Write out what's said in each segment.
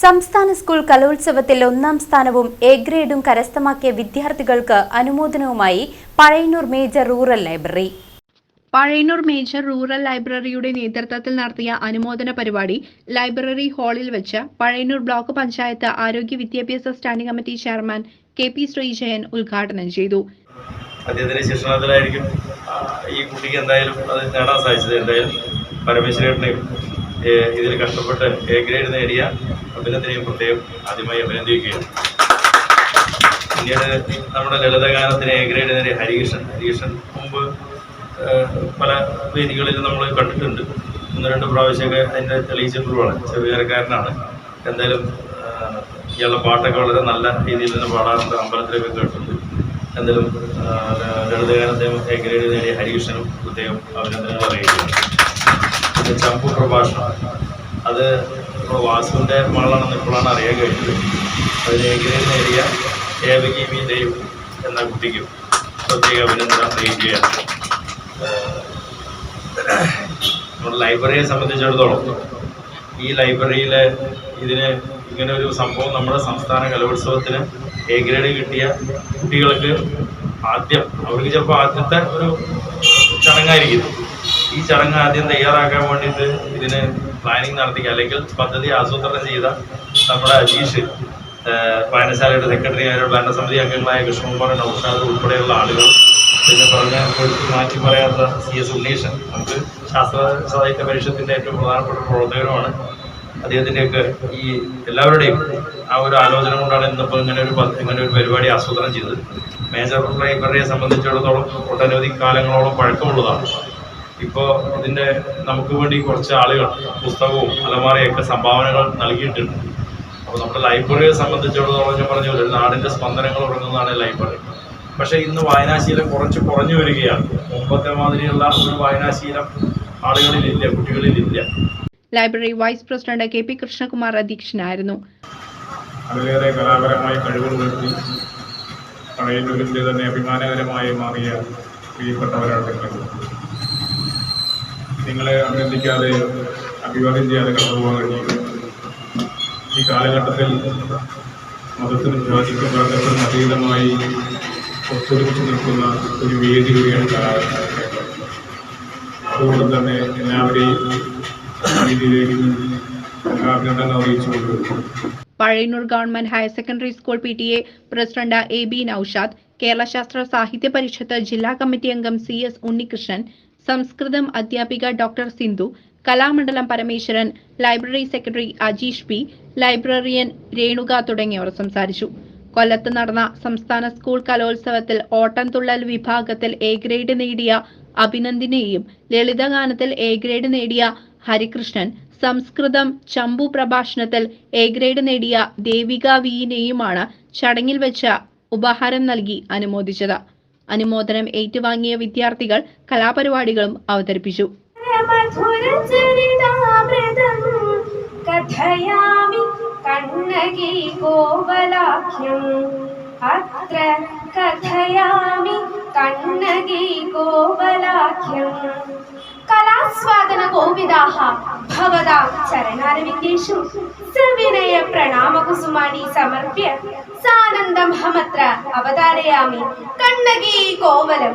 സംസ്ഥാന സ്കൂൾ കലോത്സവത്തിൽ ഒന്നാം സ്ഥാനവും എ ഗ്രേഡും കരസ്ഥമാക്കിയ വിദ്യാർത്ഥികൾക്ക് അനുമോദനവുമായി Pazhayannur major rural library. Pazhayannur major rural ലൈബ്രറിയുടെ നേതൃത്വത്തിൽ നടത്തിയ അനുമോദന പരിപാടി ലൈബ്രറി ഹാളിൽ വെച്ച് പഴയന്നൂർ ബ്ലോക്ക് പഞ്ചായത്ത് ആരോഗ്യ വിദ്യാഭ്യാസ standing committee chairman K P Sreejayan ഉദ്ഘാടനം ചെയ്തു. അദ്ദേഹത്തിന്റെ ശിക്ഷണത്തിലായിരിക്കും ഈ കുട്ടിക്ക് എന്തായാലും അത് നേടാൻ സാധിച്ചത്. എന്തായാലും പരമേശ്വരേട്ടനെയും ഇതിൽ കഷ്ടപ്പെട്ട് എ ഗ്രേഡ് നേടിയ അഭിനന്ദനെയും പ്രത്യേകം ആദ്യമായി അഭിനന്ദിക്കുകയാണ്. പിന്നീട് നമ്മുടെ ലളിതഗാനത്തിന് എ ഗ്രേഡ് നേടിയ ഹരികൃഷ്ണൻ. ഹരികൃഷ്ണൻ മുമ്പ് പല വേദികളിലും നമ്മൾ കണ്ടിട്ടുണ്ട്. ഒന്ന് രണ്ട് പ്രാവശ്യമൊക്കെ അതിന്റെ തെളിയിച്ചിട്ടുള്ളതാണ്. ചെറുകാരക്കാരനാണ്. എന്തായാലും ഇയാളുടെ പാട്ടൊക്കെ വളരെ നല്ല രീതിയിൽ തന്നെ പാടാറുണ്ട്. അമ്പലത്തിലൊക്കെ കേട്ടിട്ടുണ്ട്. എന്തായാലും ലളിതഗാനത്തെ എ ഗ്രേഡ് നേടിയ ഹരികൃഷ്ണനും പ്രത്യേകം അഭിനന്ദനങ്ങൾ അറിയിക്കുകയാണ്. പിന്നെ ചമ്പു പ്രഭാഷണം. അത് വാസുവിന്റെ മകളാണെന്ന് ഇപ്പോഴാണ് അറിയാൻ കഴിഞ്ഞത്. അതിന് എങ്കിലും നേടിയ ഏവകി വി ദേവ് എന്ന കുട്ടിക്കും പ്രത്യേക അഭിനന്ദനം അറിയിക്കുകയാണ്. നമ്മുടെ ലൈബ്രറിയെ സംബന്ധിച്ചിടത്തോളം ഈ ലൈബ്രറിയിലെ ഇതിന് ഇങ്ങനെ ഒരു സംഭവം നമ്മുടെ സംസ്ഥാന കലോത്സവത്തിന് എ ഗ്രേഡ് കിട്ടിയ കുട്ടികൾക്ക് ആദ്യം അവർക്ക് ചിലപ്പോൾ ആദ്യത്തെ ഒരു ചടങ്ങായിരിക്കും. ഈ ചടങ്ങ് ആദ്യം തയ്യാറാക്കാൻ വേണ്ടിയിട്ട് ഇതിന് പ്ലാനിങ് നടത്തി അല്ലെങ്കിൽ പദ്ധതി ആസൂത്രണം ചെയ്ത നമ്മുടെ അജീഷ് വായനശാലയുടെ സെക്രട്ടറി ആയ ഭരണസമിതി അംഗങ്ങളായ കൃഷ്ണകുമാർ നൌഷാദ് ഉൾപ്പെടെയുള്ള ആളുകൾ പിന്നെ പറഞ്ഞ മാറ്റി പറയാത്ത സി എസ് ഉണ്ണീഷൻ നമുക്ക് ശാസ്ത്ര സാഹിത്യ പരിഷത്തിന്റെ ഏറ്റവും പ്രധാനപ്പെട്ട പ്രവർത്തകനുമാണ്. അദ്ദേഹത്തിന്റെയൊക്കെ ഈ എല്ലാവരുടെയും ആ ഒരു ആലോചന കൊണ്ടാണ് ഇന്നിപ്പോൾ ഇങ്ങനെ ഒരു ഇങ്ങനെ ഒരു പരിപാടി ആസൂത്രണം ചെയ്തത്. മേജർ ലൈബ്രറിയെ സംബന്ധിച്ചിടത്തോളം ഒട്ടനവധി കാലങ്ങളോളം പഴക്കമുള്ളതാണ്. ഇപ്പോൾ ഇതിന്റെ നമുക്ക് വേണ്ടി കുറച്ച് ആളുകൾ പുസ്തകവും അലമാരയൊക്കെ സംഭാവനകൾ നൽകിയിട്ടുണ്ട്. അപ്പോൾ നമ്മുടെ ലൈബ്രറിയെ സംബന്ധിച്ചിടത്തോളം ഞാൻ പറഞ്ഞ ഒരു നാടിന്റെ സ്പന്ദനങ്ങൾ ഉറങ്ങുന്നതാണ് ലൈബ്രറി. പക്ഷേ ഇന്ന് വായനാശീലം കുറച്ച് കുറഞ്ഞു വരികയാണ്. മുമ്പത്തെ മാതിരിയുള്ള ഒരു വായനാശീലം ആളുകളിലില്ല കുട്ടികളിലില്ല library vice president K P Krishnakumar അധ്യക്ഷനായിരുന്നു. അതിലേറെ കലാപരമായ കഴിവുകൾ വരുത്തി പഴയന്നൂരിന്റെ തന്നെ അഭിമാനകരമായി മാറിയ പ്രിയപ്പെട്ടവരാണ് നിങ്ങളെ അഭിനന്ദിക്കാതെ അഭിവാദ്യം ചെയ്യാതെ കടന്നു കഴിയും ഈ കാലഘട്ടത്തിൽ മതത്തിനും ജാതിക്കും വർഗത്തിനും അതീതമായി ഒത്തൊരുമിച്ച് നിൽക്കുന്ന ഒരു വേദി കൂടിയാണ് കലാകാരൻ അതുകൊണ്ട് തന്നെ എല്ലാവരെയും ഇതിലേക്ക് അഭിനന്ദനം അറിയിച്ചുകൊണ്ട് Pazhayannur government higher secondary school P T A president A B Noushad Kerala Sasthra Sahithya Parishad ജില്ലാ കമ്മിറ്റി അംഗം സി എസ് ഉണ്ണികൃഷ്ണൻ സംസ്കൃതം അധ്യാപിക doctor Sindhu Kalamandalam Parameswaran library secretary Ajeesh P librarian Renuka തുടങ്ങിയവർ സംസാരിച്ചു. കൊല്ലത്ത് നടന്ന സംസ്ഥാന സ്കൂൾ കലോത്സവത്തിൽ ഓട്ടംതുള്ളൽ വിഭാഗത്തിൽ എ ഗ്രേഡ് നേടിയ അഭിനന്ദിനെയും ലളിതഗാനത്തിൽ എ ഗ്രേഡ് നേടിയ ഹരികൃഷ്ണൻ സംസ്കൃതം ചമ്പു പ്രഭാഷണത്തിൽ എ ഗ്രേഡ് നേടിയ ദേവിക വിയിനെയുമാണ് ചടങ്ങിൽ വെച്ച ഉപഹാരം നൽകി അനുമോദിച്ചത്. അനുമോദനം ഏറ്റുവാങ്ങിയ വിദ്യാർത്ഥികൾ കലാപരിപാടികളും അവതരിപ്പിച്ചു. കലാസ്വാദന ഭവതാ ചരണാരവിന്ദേഷു സവിനയ പ്രണാമകുസുമാനി സമർപ്യ സാനന്ദമഹമത്ര അവതാരയാമി. കണ്ണകി കോവലം.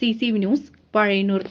V news Pazhayannur